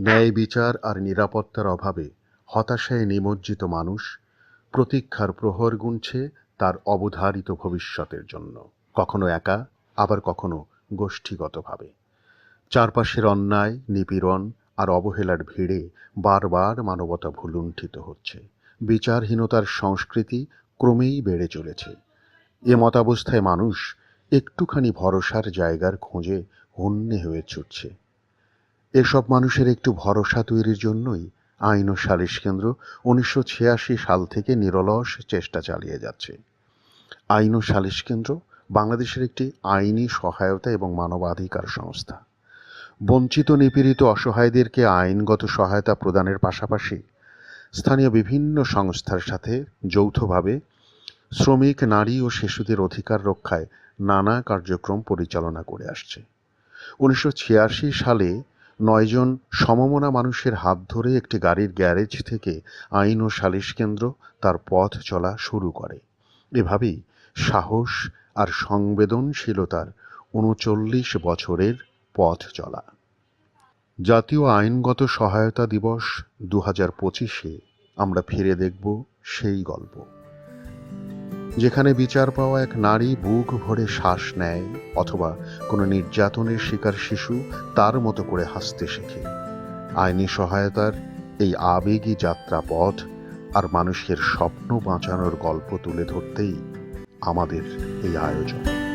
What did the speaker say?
ন্যায় বিচার আর নিরাপত্তার অভাবে হতাশায় নিমজ্জিত মানুষ প্রতীক্ষার প্রহর গুনছে তার অবধারিত ভবিষ্যতের জন্য। কখনো একা, আবার কখনো গোষ্ঠীগতভাবে। চারপাশের অন্যায়, নিপীড়ন আর অবহেলার ভিড়ে বারবার মানবতা ভুলুণ্ঠিত হচ্ছে। বিচারহীনতার সংস্কৃতি ক্রমেই বেড়ে চলেছে। এ মতাবস্থায় মানুষ একটুখানি ভরসার জায়গার খোঁজে হন্যে হয়ে ছুটছে। এসব মানুষের একটু ভরসা তৈরির জন্যই আইন ও সালিশ কেন্দ্র উনিশশো ছিয়াশি সাল থেকে নিরলস চেষ্টা চালিয়ে যাচ্ছে। আইন ও সালিশ কেন্দ্র বাংলাদেশের একটি আইনি সহায়তা এবং মানবাধিকার সংস্থা। বঞ্চিত নিপীড়িত অসহায়দেরকে আইনগত সহায়তা প্রদানের পাশাপাশি স্থানীয় বিভিন্ন সংস্থার সাথে যৌথভাবে শ্রমিক, নারী ও শিশুদের অধিকার রক্ষায় নানা কার্যক্রম পরিচালনা করে আসছে। উনিশশো ছিয়াশি সালে নয়জন সমমনা মানুষের হাত ধরে একটি গাড়ির গ্যারেজ থেকে আইন ও সালিশ কেন্দ্র তার পথ চলা শুরু করে। এভাবেই সাহস আর সংবেদনশীলতার উনচল্লিশ বছরের পথ চলা। জাতীয় আইনগত সহায়তা দিবস দু হাজার পঁচিশে আমরা ফিরে দেখব সেই গল্প। যেখানে বিচার পাওয়া এক নারী বুক ভরে শ্বাস নেয়, অথবা কোনো নির্যাতনের শিকার শিশু তার মতো করে হাসতে শেখে। আইনি সহায়তার এই আবেগী যাত্রা পথ আর মানুষের স্বপ্ন বাঁচানোর গল্প তুলে ধরতেই আমাদের এই আয়োজন।